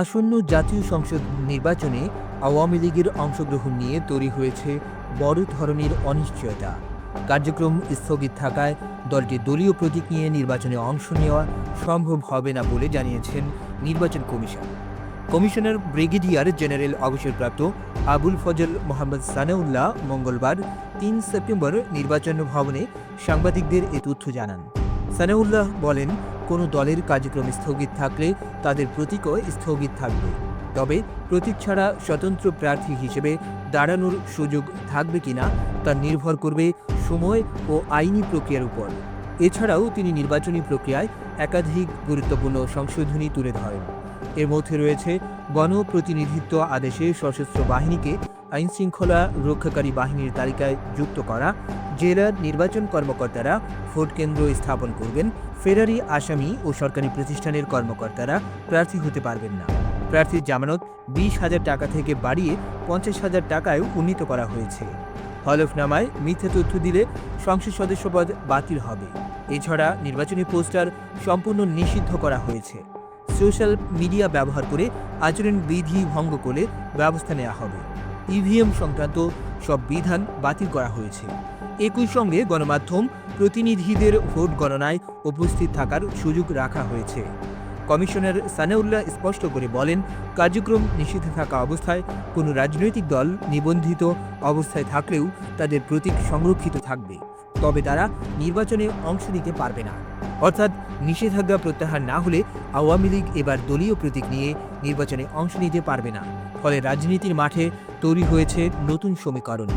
আসন্ন জাতীয় সংসদ নির্বাচনে আওয়ামী লীগের অংশগ্রহণ নিয়ে তৈরি হয়েছে বড় ধরনের অনিশ্চয়তা। কার্যক্রম স্থগিত থাকায় দলটি দলীয় প্রতীক নিয়ে নির্বাচনে অংশ নেওয়া সম্ভব হবে না বলে জানিয়েছেন নির্বাচন কমিশন। কমিশনার ব্রিগেডিয়ার জেনারেল অবসরপ্রাপ্ত আবুল ফজল মোহাম্মদ সানাউল্লাহ মঙ্গলবার তিন সেপ্টেম্বর নির্বাচন ভবনে সাংবাদিকদের এ তথ্য জানান। সানাউল্লাহ বলেন, কোনো দলের কার্যক্রম স্থগিত থাকলে তাদের প্রতীকও স্থগিত থাকবে। তবে প্রতীক ছাড়া স্বতন্ত্র প্রার্থী হিসেবে দাঁড়ানোর সুযোগ থাকবে কিনা তা নির্ভর করবে সময় ও আইনি প্রক্রিয়ার উপর। এছাড়াও তিনি নির্বাচনী প্রক্রিয়ায় একাধিক গুরুত্বপূর্ণ সংশোধনী তুলে ধরেন। এর মধ্যে রয়েছে গণপ্রতিনিধিত্ব আদেশে সশস্ত্র বাহিনীকে আইন শৃঙ্খলা রক্ষাকারী বাহিনীর তালিকায় যুক্ত করা, জেলার নির্বাচন কর্মকর্তারা ভোট কেন্দ্র স্থাপন করবেন, ফেরারি আসামি ও সরকারি প্রতিষ্ঠানের কর্মকর্তারা প্রার্থী হতে পারবেন না। প্রার্থীর জামানত বিশ হাজার টাকা থেকে বাড়িয়ে পঞ্চাশ হাজার টাকায় উন্নীত করা হয়েছে। হলফনামায় মিথ্যা তথ্য দিলে সংসদ সদস্যপদ বাতিল হবে। এছাড়া নির্বাচনী পোস্টার সম্পূর্ণ নিষিদ্ধ করা হয়েছে। সোশ্যাল মিডিয়া ব্যবহার করে আচরণ বিধি ভঙ্গ করলে ব্যবস্থা নেওয়া হবে। ইভিএম সংক্রান্ত সব বিধান বাতিল করা হয়েছে। একই সঙ্গে গণমাধ্যম প্রতিনিধিদের ভোট গণনায় উপস্থিত থাকার সুযোগ রাখা হয়েছে। কমিশনার সানাউল্লাহ স্পষ্ট করে বলেন, কার্যক্রম নিষিদ্ধ থাকা অবস্থায় কোনো রাজনৈতিক দল নিবন্ধিত অবস্থায় থাকলেও তাদের প্রতীক সংরক্ষিত থাকবে। তবে তারা নির্বাচনে অংশ নিতে পারবে না। অর্থাৎ নিষেধাজ্ঞা প্রত্যাহার না হলে আওয়ামী লীগ এবার দলীয় প্রতীক নিয়ে নির্বাচনে অংশ নিতে পারবে না। ফলে রাজনীতির মাঠে তৈরি হয়েছে নতুন সমীকরণ।